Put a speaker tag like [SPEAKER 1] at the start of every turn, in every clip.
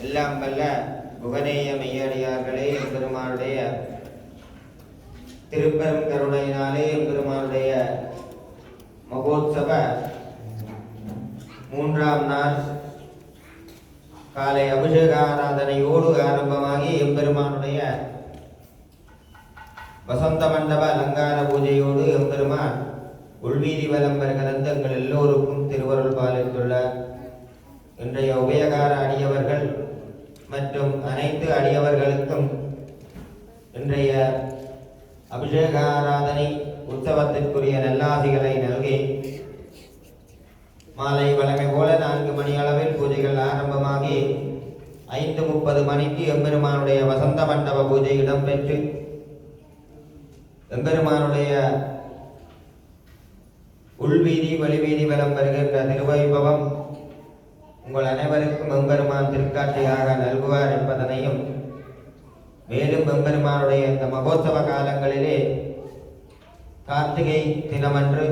[SPEAKER 1] எல்லாம் வல்ல புகனேய மெய்யடியார்களே எம்பெருமானுடைய திருப்பெரும் கருணையினாலே எம்பெருமானுடைய மகோத்சவ மூன்றாம் நாள் காலை அபிஷேக ஆராதனையோடு ஆரம்பமாகி எம்பெருமானுடைய வசந்த மண்டப அலங்கார பூஜையோடு எம்பெருமான் உள்வீதி வலம் கலந்து எங்கள் எல்லோருக்கும் திருவருள் பாலித்துள்ள இன்றைய உபயகார அடியவர்கள் மற்றும் அனைத்து அடியவர்களுக்கும் இன்றைய அபிஷேக ஆராதனை உற்சவத்திற்குரிய நல்லாசிகளை நல்கி மாலை வழமை போல நான்கு மணி அளவில் பூஜைகள் ஆரம்பமாகி ஐந்து முப்பது மணிக்கு எம்பெருமானுடைய வசந்த மண்டப பூஜை இடம்பெற்று எம்பெருமானுடைய உள்வீதி வலிவீதி வலம் வருகின்ற திருவைபவம் உங்கள் அனைவருக்கும் எம்பெருமான் திருக்காட்சியாக நல்குவார் என்பதனையும் மேலும் எம்பெருமானுடைய இந்த மகோத்சவ காலங்களிலே கார்த்திகை தினமன்று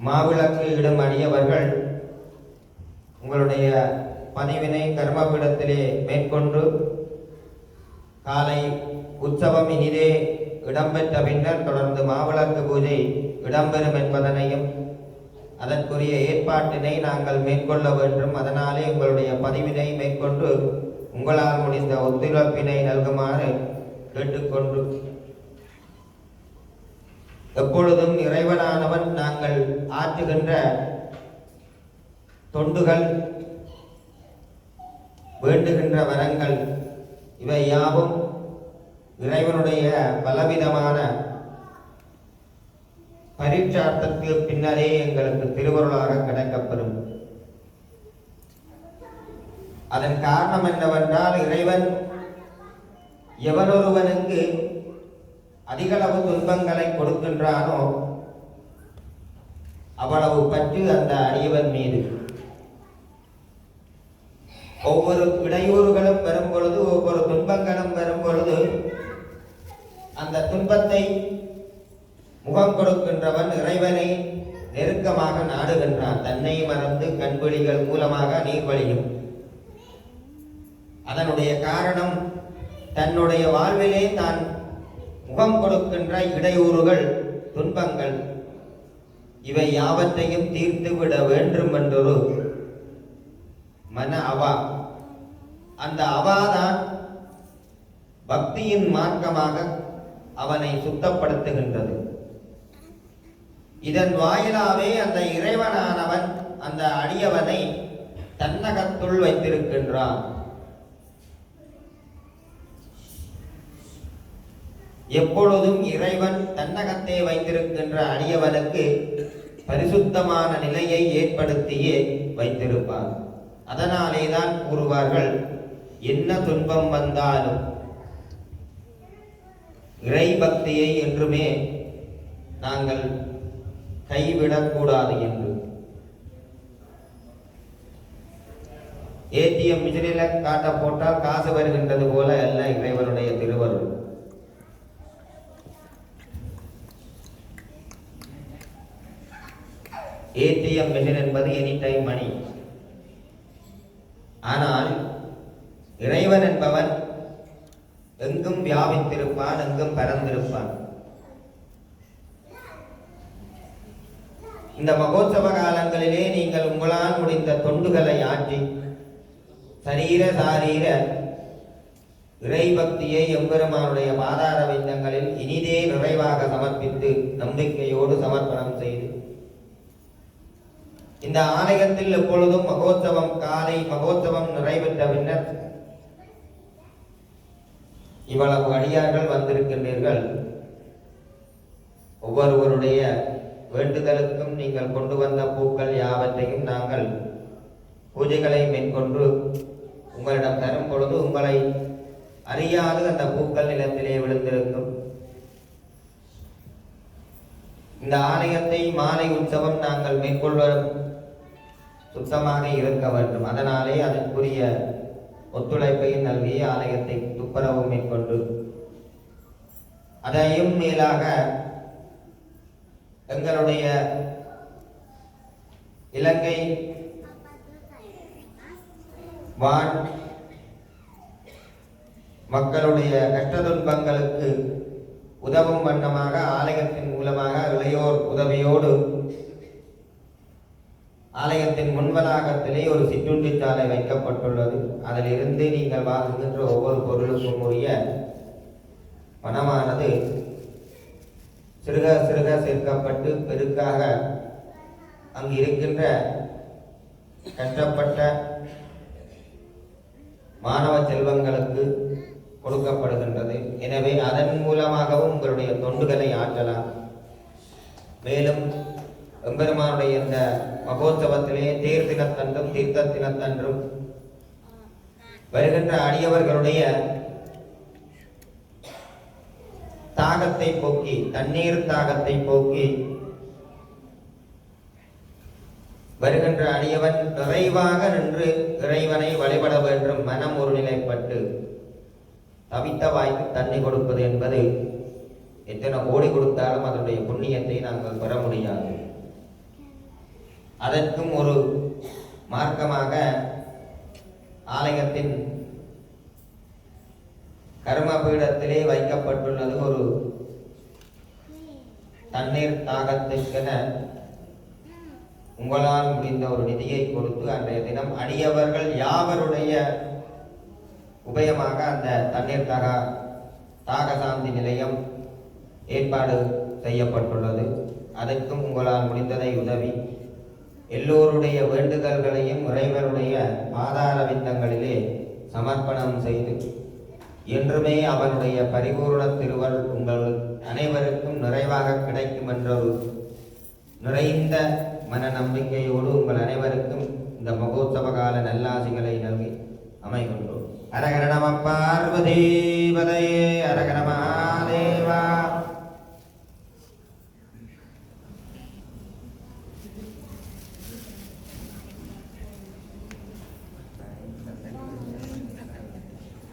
[SPEAKER 1] மாவிளக்கு இடும் அடியவர்கள் உங்களுடைய பணிவினை கர்மபீடத்திலே மேற்கொண்டு காலை உற்சவம் இனிதே இடம்பெற்ற பின்னர் தொடர்ந்து மாவிளக்கு பூஜை இடம்பெறும் என்பதனையும் அதற்குரிய ஏற்பாட்டினை நாங்கள் மேற்கொள்ள வேண்டும். அதனாலே உங்களுடைய பதிவினை மேற்கொண்டு உங்களால் முடிந்த ஒத்துழைப்பினை நல்குமாறு கேட்டுக்கொண்டு எப்பொழுதும் இறைவனானவன் நாங்கள் ஆற்றுகின்ற தொண்டுகள் வேண்டுகின்ற வரங்கள் இவை யாவும் இறைவனுடைய பலவிதமான பரீட்சார்த்தத்துக்கு பின்னரே எங்களுக்கு திருவருளாக கிடைக்கப்பெறும். அதன் காரணம் என்னவென்றால் இறைவன் எவனொருவனுக்கு அதிகளவு துன்பங்களை கொடுக்கின்றானோ அவ்வளவு பற்று அந்த அடியவன் மீது. ஒவ்வொரு இடையூறுகளும் வரும் பொழுது ஒவ்வொரு துன்பங்களும் வரும் பொழுது அந்த துன்பத்தை முகம் கொடுக்கின்றவன் இறைவனை நெருக்கமாக நாடுகின்றான். தன்னை மறந்து கண்வெளிகள் மூலமாக நீர் வழியும் அதனுடைய காரணம் தன்னுடைய வாழ்விலே தான் முகம் கொடுக்கின்ற இடையூறுகள் துன்பங்கள். இவை யாவற்றையும் தீர்த்துவிட வேண்டும் என்றொரு மன அவா. அந்த அவாதான் பக்தியின் மார்க்கமாக அவனை சுத்தப்படுத்துகின்றது. இதன் வாயிலாவே அந்த இறைவனானவன் அந்த அடியவனை தன்னகத்துள் வைத்திருக்கின்றான். எப்பொழுதும் இறைவன் தன்னகத்தே வைத்திருக்கின்ற அடியவனுக்கு பரிசுத்தமான நிலையை ஏற்படுத்தியே வைத்திருப்பார் அதனாலே தான் கூறுவார்கள் என்ன துன்பம் வந்தாலும் இறை பக்தியை என்றுமே நாங்கள் கைவிடக்கூடாது என்று. ஏடிஎம் மிஷினில் காட்ட போட்டால் காசு வருகின்றது போல அல்ல இறைவனுடைய திருவருள். ஏடிஎம் மிஷின் என்பது எனி டைம் மணி. ஆனால் இறைவன் என்பவன் எங்கும் வியாபித்திருப்பான் எங்கும் பறந்திருப்பான் இந்த மகோத்சவ காலங்களிலே நீங்கள் உங்களால் முடிந்த தொண்டுகளை ஆற்றி சரீர சாரீர இறை பக்தியை எம்பெருமானுடைய பாதார விந்தங்களில் இனிதே நிறைவாக சமர்ப்பித்து நம்பிக்கையோடு சமர்ப்பணம் செய்து இந்த ஆலயத்தில் எப்பொழுதும் மகோத்சவம் காலை மகோத்சவம் நிறைவேற்ற பின்னர் இவ்வளவு அடியார்கள் வந்திருக்கின்றீர்கள். ஒவ்வொருவருடைய வேண்டுதலுக்கும் நீங்கள் கொண்டு வந்த பூக்கள் யாவற்றையும் நாங்கள் பூஜைகளை மேற்கொண்டு உங்களிடம் தரும் பொழுது உங்களை அறியாது அந்த பூக்கள் நிலத்திலே விழுந்திருக்கும். இந்த ஆலயத்தை மாலை உற்சவம் நாங்கள் மேற்கொள்வதும் சுத்தமாக இருக்க வேண்டும். அதனாலே அதற்குரிய ஒத்துழைப்பையும் நல்கி ஆலயத்தை துப்புரவு மேற்கொண்டு அதையும் மேலாக எங்களுடைய இலங்கை வான் மக்களுடைய கஷ்ட துன்பங்களுக்கு உதவும் வண்ணமாக ஆலயத்தின் மூலமாக இளையோர் உதவியோடு ஆலயத்தின் முன்வளாகத்திலே ஒரு சிற்றுண்டி சாலை வைக்கப்பட்டுள்ளது. அதிலிருந்து நீங்கள் வாங்குகின்ற ஒவ்வொரு பொருளுக்கும் உரிய பணமானது சிறுக சிறுக சேர்க்கப்பட்டு பெருக்காக அங்கு இருக்கின்ற கஷ்டப்பட்ட மாணவ செல்வங்களுக்கு கொடுக்கப்படுகின்றது. எனவே அதன் மூலமாகவும் உங்களுடைய தொண்டுகளை ஆற்றலாம். மேலும் எம்பெருமானுடைய இந்த மகோத்சவத்திலே தேர் தினத்தன்றும் தீர்த்த தினத்தன்றும் வருகின்ற அடியவர்களுடைய தாகத்தை போக்கி தண்ணீர் தாகத்தை போக்கி. வருகின்ற அடியவன் நிறைவாக நின்று இறைவனை வழிபட வேண்டும் மனம் ஒரு நிலைப்பட்டு தவித்த வாய்க்கு தண்ணி கொடுப்பது என்பது எத்தனை கோடி கொடுத்தாலும் அதனுடைய புண்ணியத்தை நாங்கள் பெற முடியாது. அதற்கும் ஒரு மார்க்கமாக ஆலயத்தின் கர்மபீடத்திலே வைக்கப்பட்டுள்ளது ஒரு தண்ணீர் தாகத்திற்கென. உங்களால் முடிந்த ஒரு நிதியை கொடுத்து அன்றைய தினம் அடியவர்கள் யாவருடைய உபயமாக அந்த தண்ணீர் தாக தாகசாந்தி நிலையம் ஏற்பாடு செய்யப்பட்டுள்ளது. அதற்கும் உங்களால் முடிந்ததை உதவி. எல்லோருடைய வேண்டுதல்களையும் இறைவனுடைய ஆதார விந்தங்களிலே சமர்ப்பணம் செய்து என்றுமே அவனுடைய பரிபூர்ண திருவள் உங்கள் அனைவருக்கும் நிறைவாக கிடைக்கும் என்ற ஒரு நிறைந்த மன நம்பிக்கையோடு உங்கள் அனைவருக்கும் இந்த மகோத்சவ கால நல்லாசிகளை நல்கி அமைகின்றோம். அரகரணம நம அரகணமா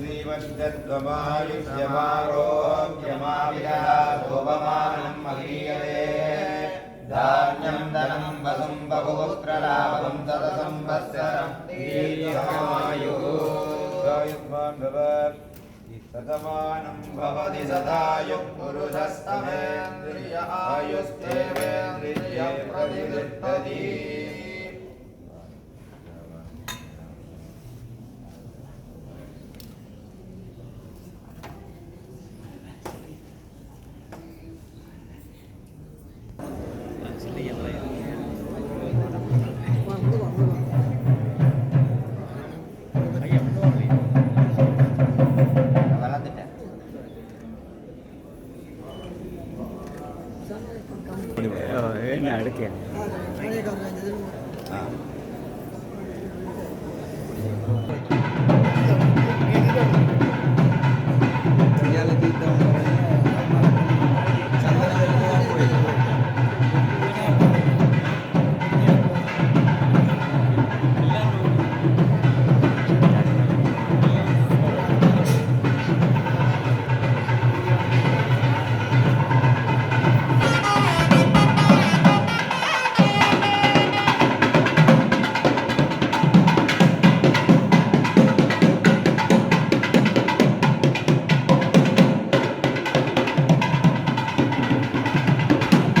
[SPEAKER 1] श्रीमद्गद्वमायुष्यमारोग्यमाविदोपमानम् महीयते धान्यम् धनम् वसम् बहुपुत्रलाभम् तदसम्वत्सरम् दीर्घमायुः
[SPEAKER 2] सतमानम्
[SPEAKER 1] भवति सदायुः पुरुषस्तमेन्द्रिय आयुस्तेवेन्द्रिय प्रतिवृत्तति
[SPEAKER 2] time.